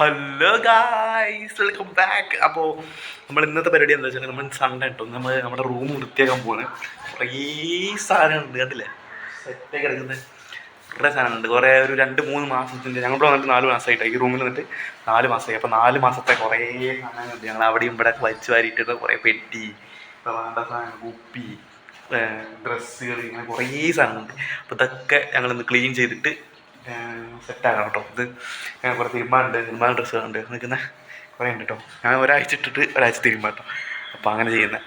Hello guys welcome back അപ്പോൾ നമ്മൾ ഇന്നത്തെ പരിപാടി എന്താ വെച്ചാൽ നമ്മൾ സൺഡേ കേട്ടോ നമ്മൾ നമ്മുടെ റൂം വൃത്തിയാക്കാൻ പോവാണ്. കുറേ സാധനമുണ്ട് കണ്ടില്ലേ? സെറ്റായി കിടക്കുന്നത് കുറേ സാധനമുണ്ട് കുറേ ഒരു രണ്ട് മൂന്ന് മാസത്തിന്റെ ഞങ്ങൾ വന്നിട്ട് നാല് മാസമായിട്ട്. ഈ റൂമിൽ വന്നിട്ട് നാല് മാസമായി. അപ്പോൾ നാല് മാസത്തെ കുറേ സാധനങ്ങളുണ്ട്. ഞങ്ങൾ അവിടെയും ഇവിടെ വലിച്ചു വാരിയിട്ടിട്ട് കുറേ പെട്ടി വേണ്ട സാധനം കുപ്പി ഡ്രസ്സുകൾ ഇങ്ങനെ കുറേ സാധനങ്ങളുണ്ട്. അപ്പോൾ ഇതൊക്കെ ഞങ്ങളിന്ന് ക്ലീൻ ചെയ്തിട്ട് സെറ്റാക്കണം കേട്ടോ ഇത് ഞാൻ കുറേ തിരുമ്പാണ്ട് തിരുമ്പാൻ ഡ്രസ്സുകളുണ്ട് നിൽക്കുന്ന കുറേ ഉണ്ട് കേട്ടോ ഞാൻ ഒരാഴ്ച ഇട്ടിട്ട് ഒരാഴ്ച തിരുമ്പാം കേട്ടോ അപ്പോൾ അങ്ങനെ ചെയ്യുന്നത്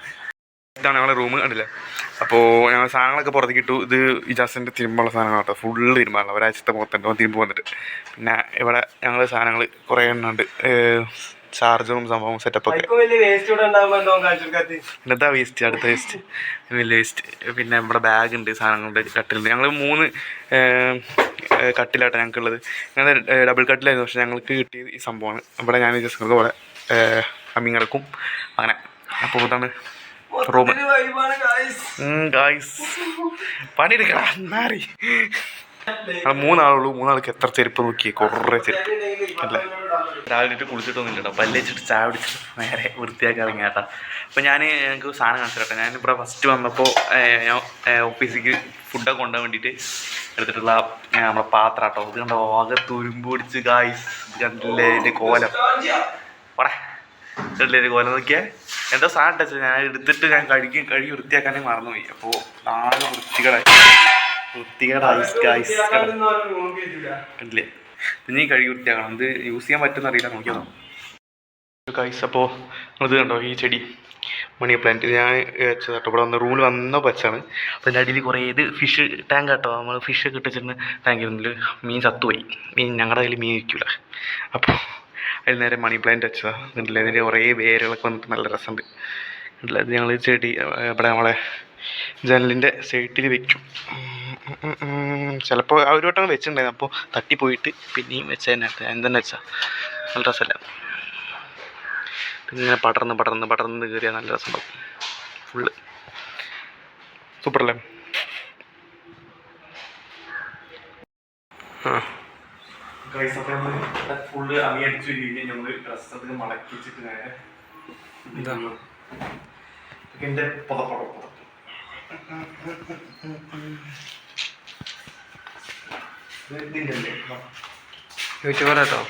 ഇതാണ് ഞങ്ങളുടെ റൂം കണ്ടില്ല? അപ്പോൾ ഞങ്ങൾ സാധനങ്ങളൊക്കെ പുറത്തേക്ക് ഇട്ടു. ഇത് ഇജാസിന്റെ തിരുമ്പുള്ള സാധനങ്ങൾ കേട്ടോ ഫുള്ള് തിരുമ്പാണല്ലോ ഒരാഴ്ചത്തെ മൊത്തം തിരുമ്പ് വന്നിട്ട്. പിന്നെ ഇവിടെ ഞങ്ങൾ സാധനങ്ങൾ കുറേ എണ്ണം ഉണ്ട്. ചാർജറും സംഭവം സെറ്റപ്പ് ഒക്കെ. ഇന്നത്തെ വേസ്റ്റ് അടുത്ത വേസ്റ്റ് വലിയ വേസ്റ്റ് പിന്നെ നമ്മുടെ ബാഗ് ഉണ്ട് സാധനങ്ങളുണ്ട് കട്ടിലുണ്ട് ഞങ്ങൾ മൂന്ന് കട്ടിലാട്ടോ ഞങ്ങൾക്കുള്ളത്. ഞങ്ങൾ ഡബിൾ കട്ടിലായിരുന്നു പക്ഷെ ഞങ്ങൾക്ക് കിട്ടിയത് ഈ സംഭവമാണ്. ഇവിടെ ഞാൻ ജസ്റ്റ് പോലെ അമ്മി കിടക്കും. അങ്ങനെ. അപ്പോൾ ഇതാണ് റൂം ഗായ്സ് പണിയെടുക്കണം മാറി ഞങ്ങൾ മൂന്നാളുള്ളൂ. മൂന്നാൾക്ക് എത്ര ചെരുപ്പ് നോക്കി? കുറേ ചെരുപ്പ്. അല്ലേ? രാവിലെ കുളിച്ചിട്ടൊന്നും ഇല്ലട്ടോ ചായ പിടിച്ചിട്ട് നേരെ വൃത്തിയാക്കി ഇറങ്ങി അപ്പൊ ഞാൻ ഞങ്ങൾക്ക് സാധനം കാണിച്ചു ഞാൻ ഇവിടെ ഫസ്റ്റ് വന്നപ്പോൾ ഞാൻ ഓഫീസിലേക്ക് ഫുഡൊക്കെ കൊണ്ടുപോകാൻ വേണ്ടിയിട്ട് എടുത്തിട്ടുള്ള നമ്മുടെ പാത്രം കേട്ടോ ഇത് കണ്ടോ? ആകെ തുരുമ്പ് പിടിച്ച് ഗായ്സ് കണ്ടില്ലേ? കോലം. പടേ എന്റെ കോലം? നോക്കിയേ. എന്തോ സാധനം ഞാൻ എടുത്തിട്ട് ഞാൻ കഴുകി കഴുകി വൃത്തിയാക്കാനേ മറന്നുപോയി. അപ്പോൾ നാല് വൃത്തികളായി കണ്ടില്ലേ? ഇനി കഴുകി വൃത്തിയാക്കണം ഇത് യൂസ് ചെയ്യാൻ പറ്റുന്ന അറിയില്ല നോക്കിയാൽ ഗൈസ് അപ്പോൾ ഇത് കണ്ടോ ഈ ചെടി? മണി പ്ലാന്റ് ഞാൻ വെച്ചത് കേട്ടോ ഇവിടെ വന്ന റൂമിൽ വന്ന പച്ചാണ് അപ്പോൾ അതിന്റെ അടിയിൽ കുറേ ഇത് ഫിഷ് ടാങ്ക് കേട്ടോ നമ്മൾ ഫിഷ് ഒക്കെ ഇട്ടിട്ട് ടാങ്കിൽ മീൻ ചത്തുപോയി. മീൻ ഞങ്ങളുടെ കയ്യിൽ മീൻ ഇരിക്കില്ല അപ്പോൾ അതിൽ നേരെ മണി പ്ലാന്റ് വെച്ചതാണ് കണ്ടില്ലേ? അതിന്റെ കുറേ വേരുകളൊക്കെ വന്നിട്ട് നല്ല രസമുണ്ട് കണ്ടില്ലേ? ഇത് ഞങ്ങൾ ചെടി ഇവിടെ നമ്മളെ ജനലിന്റെ സൈഡിൽ വെക്കും. ചിലപ്പോൾ ആ ഒരു വട്ടം വെച്ചിട്ടുണ്ടായിരുന്നു. അപ്പോൾ തട്ടിപ്പോയിട്ട് പിന്നെയും വെച്ചതിനകത്ത് എന്തെന്ന് വെച്ചാൽ നല്ല രസമല്ല. പിന്നെ ഇങ്ങനെ പടർന്ന് പടർന്ന് പടർന്ന് കയറിയാൽ നല്ല രസമുണ്ടാവും. ഫുള്ള് സൂപ്പർ അല്ലേ ഫുള്ള് അമിയടിച്ചു രീതിയിൽ ഞങ്ങൾ ഡ്രസ്സൊക്കെ മടക്കി വെച്ചിട്ട് നേരെ എന്റെ പുതപ്പടം പുതപ്പ്. ഇതിന്റെ അല്ലേ യൂട്യൂബർ കേട്ടോ.